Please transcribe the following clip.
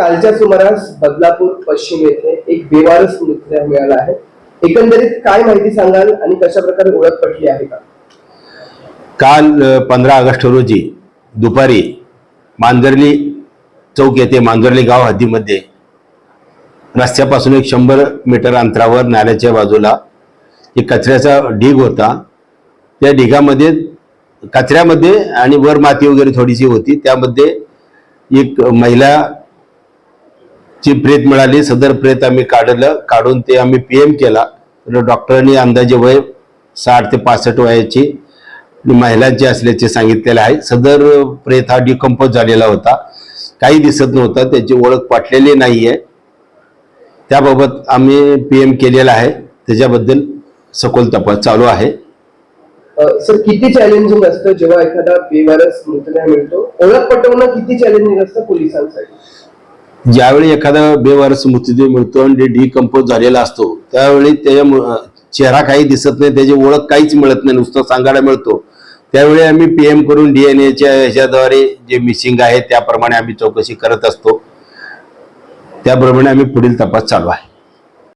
कालच्या सुमारास बदलापूर पश्चिम येथे एक बेवारस मृतदेह मिळाला आहे. एकंदरीत काय माहिती सांगाल आणि कशा प्रकारे ओळख पटली आहे का? काल पंधरा ऑगस्ट रोजी दुपारी मांजर्ली चौक येथे मांजर्ली गाव हद्दीमध्ये रस्त्यापासून एक शंभर मीटर अंतरावर नाल्याच्या बाजूला एक कचऱ्याचा ढीग होता. त्या ढिगामध्ये कचऱ्यामध्ये आणि वर माती वगैरे थोडीशी होती. त्यामध्ये एक महिला ती प्रेत मिळाली सदर प्रेत आम्ही काढलं काढून ते आम्ही पी एम केला. तर डॉक्टरांनी अंदाजे वय साठ ते पासष्ट वयाची महिलांची असल्याचे सांगितलेले आहे. सदर प्रेत हा डिकम्पोज झालेला होता. काही दिसत नव्हता त्याची ओळख पटलेली नाही आहे त्याबाबत आम्ही पी एम केलेला आहे. त्याच्याबद्दल सखोल तपास चालू आहे. सर किती चॅलेंजिंग असतं जेव्हा एखादा बेवारस मृतदेह मिळतो? ओळख पटवणं किती चॅलेंजिंग असतं पोलिसांसाठी? ज्यावेळी एखादा बेवारस मृत्यूदेह मिळतो आणि डिकम्पोज झालेला असतो त्यावेळी त्याच्या चेहरा काही दिसत नाही त्याची ओळख काहीच मिळत नाही नुसतं सांगायला मिळतो. त्यावेळी आम्ही पी एम करून डीएनएच्या ह्याच्याद्वारे जे मिसिंग आहे त्याप्रमाणे आम्ही चौकशी करत असतो. त्याप्रमाणे आम्ही पुढील तपास चालू आहे.